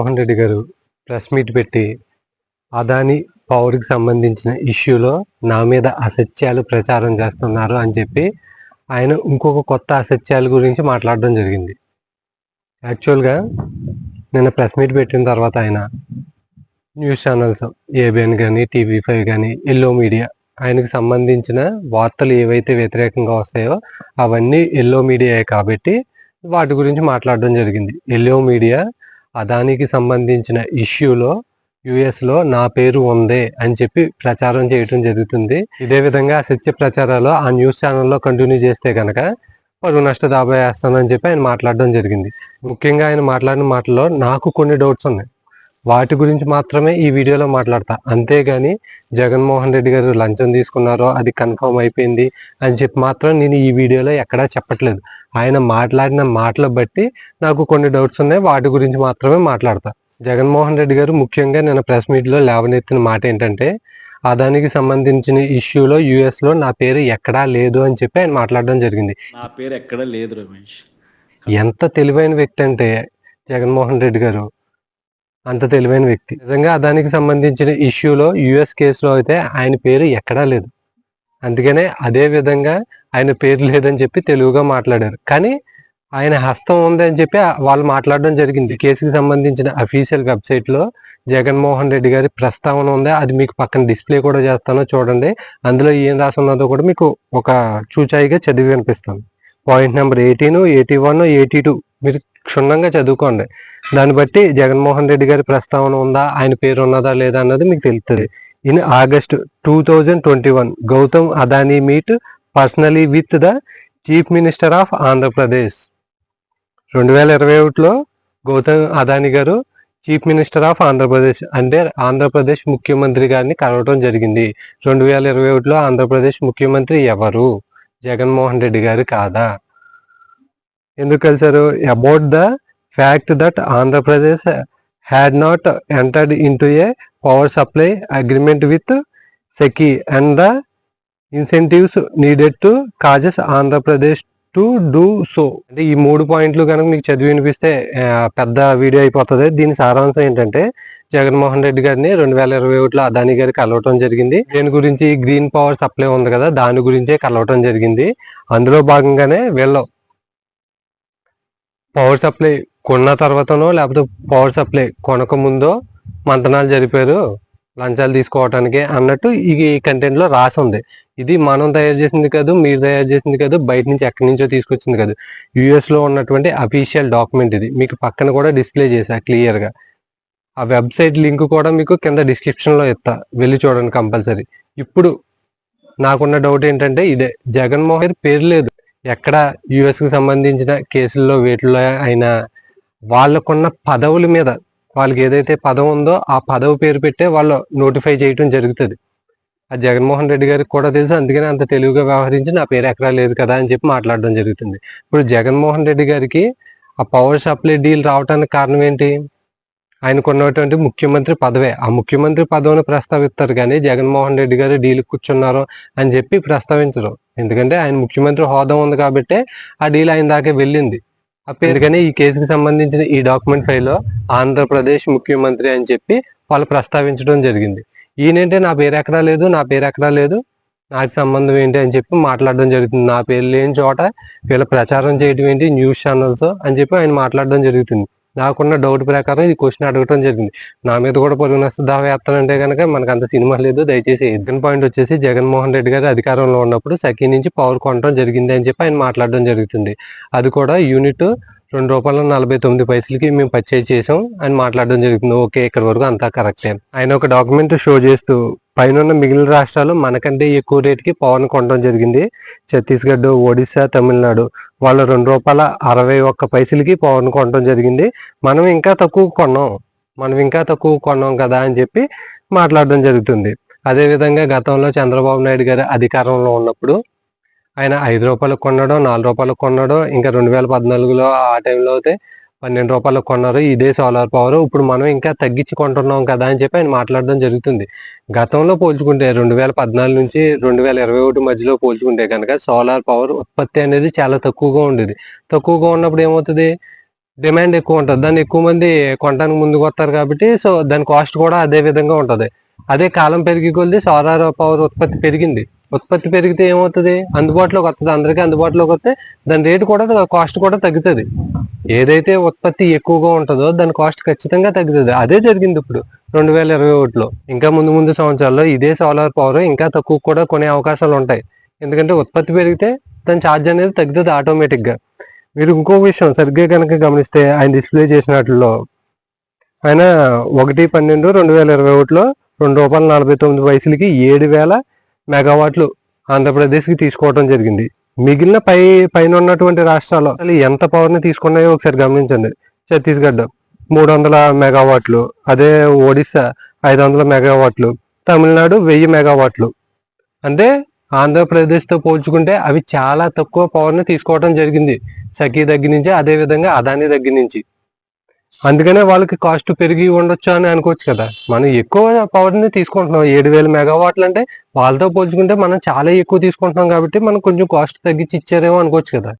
జగన్మోహన్ రెడ్డి గారు press meet పెట్టి అదాని పవర్కి సంబంధించిన ఇష్యూలో నా మీద అసత్యాలు ప్రచారం చేస్తున్నారు అని చెప్పి ఆయన ఇంకొక కొత్త అసత్యాల గురించి మాట్లాడడం జరిగింది. యాక్చువల్గా నిన్న ప్రెస్ మీట్ పెట్టిన తర్వాత ఆయన న్యూస్ ఛానల్స్ ఏబిఎన్ కానీ టీవీ ఫైవ్ కానీ ఎల్లో మీడియా ఆయనకు సంబంధించిన వార్తలు ఏవైతే వ్యతిరేకంగా వస్తాయో అవన్నీ ఎల్లో మీడియాయే కాబట్టి వాటి గురించి మాట్లాడడం జరిగింది. ఎల్లో మీడియా అదానికి సంబంధించిన ఇష్యూలో యుఎస్లో నా పేరు ఉందే అని చెప్పి ప్రచారం చేయటం జరుగుతుంది. ఇదే విధంగా సత్య ప్రచారాలు ఆ న్యూస్ ఛానల్లో కంటిన్యూ చేస్తే కనుక పరువు నష్ట దాబాయేస్తానని చెప్పి ఆయన మాట్లాడడం జరిగింది. ముఖ్యంగా ఆయన మాట్లాడిన మాటల్లో నాకు కొన్ని డౌట్స్ ఉన్నాయి. వాటి గురించి మాత్రమే ఈ వీడియోలో మాట్లాడతా. అంతేగాని జగన్మోహన్ రెడ్డి గారు లంచం తీసుకున్నారో అది కన్ఫర్మ్ అయిపోయింది అని చెప్పి మాత్రం నేను ఈ వీడియోలో ఎక్కడా చెప్పట్లేదు. ఆయన మాట్లాడిన మాటల బట్టి నాకు కొన్ని డౌట్స్ ఉన్నాయి వాటి గురించి మాత్రమే మాట్లాడతా. జగన్మోహన్ రెడ్డి గారు ముఖ్యంగా నేను ప్రెస్ మీట్లో లేవనెత్తిన మాట ఏంటంటే అదానికి సంబంధించిన ఇష్యూలో యుఎస్లో నా పేరు ఎక్కడా లేదు అని చెప్పి ఆయన మాట్లాడడం జరిగింది. నా పేరు ఎక్కడ లేదు రమేష్. ఎంత తెలివైన వ్యక్తి అంటే జగన్మోహన్ రెడ్డి గారు. అంత తెలివైన వ్యక్తి. నిజంగా దానికి సంబంధించిన ఇష్యూలో యుఎస్ కేసులో అయితే ఆయన పేరు ఎక్కడా లేదు. అందుకనే అదే విధంగా ఆయన పేరు లేదని చెప్పి తెలుగుగా మాట్లాడారు. కానీ ఆయన హస్తం ఉంది అని చెప్పి వాళ్ళు మాట్లాడడం జరిగింది. కేసుకి సంబంధించిన అఫీషియల్ వెబ్సైట్లో జగన్మోహన్ రెడ్డి గారి ప్రస్తావన ఉంది? అది మీకు పక్కన డిస్ప్లే కూడా చేస్తాను చూడండి. అందులో ఏం రాసి ఉన్నదో కూడా మీకు ఒక చూచాయిగా చదివి కనిపిస్తాను point number eighteen eighty one eighty two మీరు క్షుణ్ణంగా చదువుకోండి. దాన్ని బట్టి జగన్మోహన్ రెడ్డి గారి ప్రస్తావన ఉందా? ఆయన పేరు ఉన్నదా లేదా అన్నది మీకు తెలుస్తుంది in August two thousand twenty one Gautam Adani meet personally with the chief minister of Andhra Pradesh. రెండు వేల ఇరవై ఒకటిలో గౌతమ్ అదానీ గారు చీఫ్ మినిస్టర్ ఆఫ్ ఆంధ్రప్రదేశ్ అంటే ఆంధ్రప్రదేశ్ ముఖ్యమంత్రి గారిని కలవటం జరిగింది. రెండు వేల ఇరవై ఒకటిలో ఆంధ్రప్రదేశ్ ముఖ్యమంత్రి ఎవరు? జగన్మోహన్ రెడ్డి గారు కాదా? ఎందుకు కలిశారు? About the fact that Andhra Pradesh had not entered in to a power supply agreement with SECI and the incentives needed to causes Andhra Pradesh to do so అంటే ఈ మూడు పాయింట్లు కనుక మీకు చదివి వినిపిస్తే పెద్ద వీడియో అయిపోతుంది. దీని సారాంశం ఏంటంటే జగన్మోహన్ రెడ్డి గారిని రెండు వేల ఇరవై ఒకటిలో అదాని గారికి కలవటం జరిగింది. దీని గురించి? గ్రీన్ పవర్ సప్లై ఉంది కదా దాని గురించే కలవటం జరిగింది. అందులో భాగంగానే వీళ్ళు పవర్ సప్లై కొన్న తర్వాతనో లేకపోతే పవర్ సప్లై కొనక ముందో మంతనాలు జరిపారు. లంచాలు తీసుకోవటానికి అన్నట్టు ఈ కంటెంట్లో రాసి ఉంది. ఇది మనం తయారు చేసింది కాదు మీరు తయారు చేసింది కాదు బయట నుంచి ఎక్కడి నుంచో తీసుకొచ్చింది కాదు. యుఎస్లో ఉన్నటువంటి అఫీషియల్ డాక్యుమెంట్ ఇది. మీకు పక్కన కూడా డిస్ప్లే చేశా క్లియర్గా ఆ వెబ్సైట్ లింక్ కూడా మీకు కింద డిస్క్రిప్షన్లో ఇస్తా. వెళ్ళి చూడండి కంపల్సరీ. ఇప్పుడు నాకున్న డౌట్ ఏంటంటే ఇదే జగన్మోహన్ పేరు లేదు. ఎక్కడ యుఎస్కి సంబంధించిన కేసుల్లో వీటిలో అయినా వాళ్ళకున్న పదవుల మీద వాళ్ళకి ఏదైతే పదవి ఉందో ఆ పదవి పేరు పెట్టే వాళ్ళు నోటిఫై చేయటం జరుగుతుంది. ఆ జగన్మోహన్ రెడ్డి గారికి కూడా తెలుసు అందుకని అంత తెలుగుగా వ్యవహరించి నా పేరు ఎక్కడా లేదు కదా అని చెప్పి మాట్లాడడం జరుగుతుంది. ఇప్పుడు జగన్మోహన్ రెడ్డి గారికి ఆ పవర్ సప్లై డీల్ రావడానికి కారణం ఏంటి? ఆయనకున్నటువంటి ముఖ్యమంత్రి పదవే. ఆ ముఖ్యమంత్రి పదవిని ప్రస్తావిస్తారు కానీ జగన్మోహన్ రెడ్డి గారు డీల్ కూర్చున్నారు అని చెప్పి ప్రస్తావించరు. ఎందుకంటే ఆయన ముఖ్యమంత్రి హోదా ఉంది కాబట్టి ఆ డీల్ ఆయన దాకా వెళ్ళింది. అందుకని ఈ కేసుకి సంబంధించిన ఈ డాక్యుమెంట్ ఫైల్లో ఆంధ్రప్రదేశ్ ముఖ్యమంత్రి అని చెప్పి వాళ్ళు ప్రస్తావించడం జరిగింది. ఈయనంటే నా పేరు ఎక్కడా లేదు నా పేరు ఎక్కడా లేదు నాకు సంబంధం ఏంటి అని చెప్పి మాట్లాడడం జరుగుతుంది. నా పేరు లేని చోట వీళ్ళ ప్రచారం చేయడం ఏంటి న్యూస్ ఛానల్స్ అని చెప్పి ఆయన మాట్లాడడం జరుగుతుంది. నాకున్న డౌట్ ప్రకారం ఇది క్వశ్చన్ అడగటం జరిగింది. నా మీద కూడా పొరుగు నష్ట దావా వేస్తానంటే కనుక మనకు అంత సినిమా లేదు. దయచేసి ఎగ్జన్ పాయింట్ వచ్చేసి జగన్మోహన్ రెడ్డి గారు అధికారంలో ఉన్నప్పుడు సఖీ నుంచి పవర్ కొనడం జరిగింది అని చెప్పి ఆయన మాట్లాడడం జరుగుతుంది. అది కూడా యూనిట్ రెండు రూపాయల నలభై తొమ్మిది పైసలకి మేము పర్చేజ్ చేసాం అని మాట్లాడడం జరుగుతుంది ఓకే ఇక్కడ వరకు అంతా కరెక్టే ఆయన ఒక డాక్యుమెంట్ షో చేస్తూ పైన మిగిలిన రాష్ట్రాలు మనకంటే ఎక్కువ రేటుకి పవన్ కొనడం జరిగింది. ఛత్తీస్గఢ్ ఒడిశా తమిళనాడు వాళ్ళు రెండు రూపాయల అరవై ఒక్క పైసలకి పవన్ కొనడం జరిగింది. మనం ఇంకా తక్కువ కొన్నాం. మనం ఇంకా తక్కువ కొన్నాం కదా అని చెప్పి మాట్లాడడం జరుగుతుంది. అదేవిధంగా గతంలో చంద్రబాబు నాయుడు గారు అధికారంలో ఉన్నప్పుడు ఆయన ఐదు రూపాయలకు కొన్నాడో నాలుగు రూపాయలకు కొన్నాడో ఇంకా రెండు వేల పద్నాలుగులో ఆ టైంలో అయితే పన్నెండు రూపాయలకు కొన్నారు. ఇదే సోలార్ పవర్ ఇప్పుడు మనం ఇంకా తగ్గించి కొంటున్నాం కదా అని చెప్పి ఆయన మాట్లాడడం జరుగుతుంది. గతంలో పోల్చుకుంటే రెండు వేల పద్నాలుగు నుంచి రెండు వేల ఇరవై ఒకటి మధ్యలో పోల్చుకుంటే కనుక సోలార్ పవర్ ఉత్పత్తి అనేది చాలా తక్కువగా ఉండేది. తక్కువగా ఉన్నప్పుడు ఏమవుతుంది? డిమాండ్ ఎక్కువ ఉంటుంది. దాన్ని ఎక్కువ మంది కొనడానికి ముందుకు వస్తారు కాబట్టి సో దాని కాస్ట్ కూడా అదే విధంగా ఉంటుంది. అదే కాలం పెరిగి కొద్ది సౌర పవర్ ఉత్పత్తి పెరిగింది. ఉత్పత్తి పెరిగితే ఏమవుతుంది? అందుబాటులోకి వస్తుంది. అందరికీ అందుబాటులోకి వస్తే దాని రేటు కూడా కాస్ట్ కూడా తగ్గుతుంది. ఏదైతే ఉత్పత్తి ఎక్కువగా ఉంటుందో దాని కాస్ట్ ఖచ్చితంగా తగ్గుతుంది. అదే జరిగింది ఇప్పుడు రెండు వేల ఇరవై ఒకటిలో. ఇంకా ముందు ముందు సంవత్సరాల్లో ఇదే సోలార్ పవర్ ఇంకా తక్కువ కూడా కొనే అవకాశాలు ఉంటాయి. ఎందుకంటే ఉత్పత్తి పెరిగితే దాని ఛార్జ్ అనేది తగ్గుతుంది ఆటోమేటిక్గా. మీరు ఇంకో విషయం సరిగ్గా కనుక గమనిస్తే ఆయన డిస్ప్లే చేసినట్లో ఆయన ఒకటి పన్నెండు రెండు వేల ఇరవై ఒకటిలో రెండు రూపాయల నలభై తొమ్మిది పైసలకి ఏడు వేల మెగావాట్లు ఆంధ్రప్రదేశ్కి తీసుకోవడం జరిగింది. మిగిలిన పై పైన ఉన్నటువంటి రాష్ట్రాలు అసలు ఎంత పవర్ని తీసుకున్నాయో ఒకసారి గమనించండి. ఛత్తీస్గఢ్ మూడు వందల మెగావాట్లు అదే ఒడిస్సా ఐదు వందల మెగావాట్లు తమిళనాడు వెయ్యి మెగావాట్లు. అంటే ఆంధ్రప్రదేశ్తో పోల్చుకుంటే అవి చాలా తక్కువ పవర్ని తీసుకోవడం జరిగింది. సఖీ దగ్గర నుంచి అదే విధంగా అదాని దగ్గర నుంచి. అందుకనే వాళ్ళకి కాస్ట్ పెరిగి ఉండొచ్చు అని అనుకోవచ్చు కదా. మనం ఎక్కువ పవర్ని తీసుకుంటున్నాం. ఏడు వేల మెగావాట్లు అంటే వాళ్ళతో పోల్చుకుంటే మనం చాలా ఎక్కువ తీసుకుంటున్నాం కాబట్టి మనం కొంచెం కాస్ట్ తగ్గించి ఇచ్చారేమో అనుకోవచ్చు కదా.